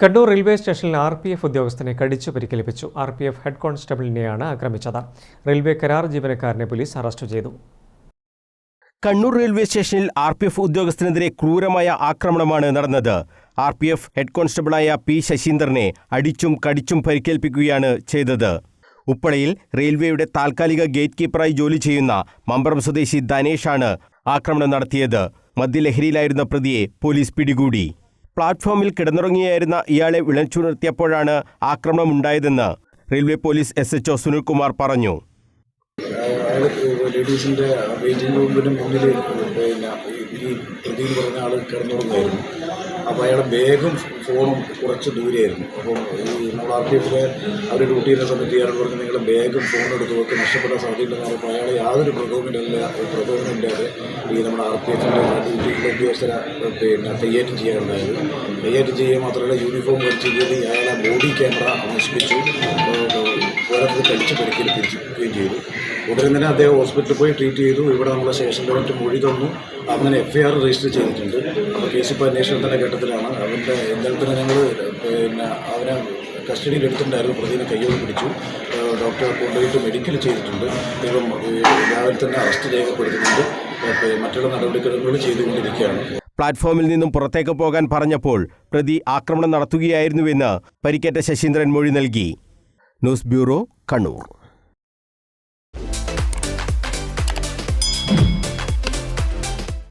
Kannur railway സ്റ്റേഷനിൽ R P F ഉദ്യോഗസ്ഥനെ കടിച്ചു പരിക്കേൽപ്പിച്ചു. ആർ പി എഫ് ഹെഡ് കോൺസ്റ്റബിളിനെയാണ് ആക്രമിച്ചത്. റെയിൽവേ കരാർ ജീവനക്കാരനെ പോലീസ് അറസ്റ്റ് ചെയ്തു. കണ്ണൂർ റെയിൽവേ സ്റ്റേഷനിൽ ആർ പി എഫ് ഉദ്യോഗസ്ഥനെതിരെ ക്രൂരമായ ആക്രമണമാണ് നടന്നത്. ആർ പി എഫ് ഹെഡ് കോൺസ്റ്റബിളായ പി ശശീന്ദ്രനെ അടിച്ചും കടിച്ചും പരിക്കേൽപ്പിക്കുകയാണ് ചെയ്തത്. ഉപ്പളയിൽ റെയിൽവേയുടെ താൽക്കാലിക ഗേറ്റ് കീപ്പറായി ജോലി ചെയ്യുന്ന മമ്പറം സ്വദേശി ധനേഷാണ് ആക്രമണം നടത്തിയത്. മദ്യലഹരിയിലായിരുന്ന പ്രതിയെ പോലീസ് പിടികൂടി. പ്ലാറ്റ്ഫോമിൽ കിടന്നുറങ്ങിയായിരുന്ന ഇയാളെ വിളിച്ചുണർത്തിയപ്പോഴാണ് ആക്രമണമുണ്ടായതെന്ന് railway police S H Sunilkumar പറഞ്ഞു. ലേഡീസിന്റെ വെയിറ്റിംഗ് റൂമിന് മുന്നിൽ പിന്നെ ഈ പ്രതിയിൽ പറഞ്ഞ ആൾ കിടന്നുറങ്ങായിരുന്നു അപ്പോൾ അയാളുടെ ബാഗും ഫോണും കുറച്ച് ദൂരെയായിരുന്നു. അപ്പം ഈ നമ്മൾ ആർ എഫിലെ അവർ ഡ്യൂട്ടി ചെയ്യുന്ന സമയത്ത് ഇയാൾ പറഞ്ഞ് നിങ്ങൾ ബാഗും ഫോണും എടുത്ത് വെക്ക് നഷ്ടപ്പെടാൻ സാധ്യതയുണ്ടെന്ന് പറഞ്ഞപ്പോൾ അയാൾ യാതൊരു പ്രകോപനമില്ല പ്രകോപനമില്ലാതെ ഈ നമ്മുടെ ആർ പി എഫിന്റെ ഡ്യൂട്ടിയിലെ ഉദ്യോഗസ്ഥരെ പിന്നെ കയ്യേറ്റം ചെയ്യാറുണ്ടായത് കയ്യേറ്റം ചെയ്യുക മാത്രമല്ല യൂണിഫോം വലിച്ചു കയറി അയാളെ ബോഡി ക്യാമറ നശിപ്പിച്ചു ഓരോരുത്തർ കഴിച്ച് പരിക്കേൽപ്പിക്കുകയും ചെയ്തു. ഉടനെ തന്നെ അദ്ദേഹം ഹോസ്പിറ്റലിൽ പോയി ട്രീറ്റ് ചെയ്തു. ഇവിടെ നമ്മൾ സ്റ്റേഷനിൽ മറ്റ് മൊഴി തന്നു. അങ്ങനെ എഫ് ഐ ആർ രജിസ്റ്റർ ചെയ്തിട്ടുണ്ട്. അപ്പോൾ കേസ് ഇപ്പോൾ അന്വേഷണത്തിന്റെ ഘട്ടത്തിലാണ്. അവന്റെ തന്നെ ഞങ്ങൾ പിന്നെ അവനെ കസ്റ്റഡിയിൽ എടുത്തിട്ടുണ്ടായിരുന്നു. പ്രതിനെ കയ്യോട് പിടിച്ചു. ഡോക്ടറെ കൊണ്ടുപോയിട്ട് മെഡിക്കൽ ചെയ്തിട്ടുണ്ട്. ഇപ്പം രാവിലെ തന്നെ അറസ്റ്റ് രേഖപ്പെടുത്തുന്നുണ്ട്. ഏഹ് മറ്റുള്ള നടപടിക്രമങ്ങൾ ചെയ്തുകൊണ്ടിരിക്കുകയാണ്. പ്ലാറ്റ്ഫോമിൽ നിന്നും പുറത്തേക്ക് പോകാൻ പറഞ്ഞപ്പോൾ പ്രതി ആക്രമണം നടത്തുകയായിരുന്നുവെന്ന് പരിക്കേറ്റ ശശീന്ദ്രൻ മൊഴി നൽകി. News bureau Kannur.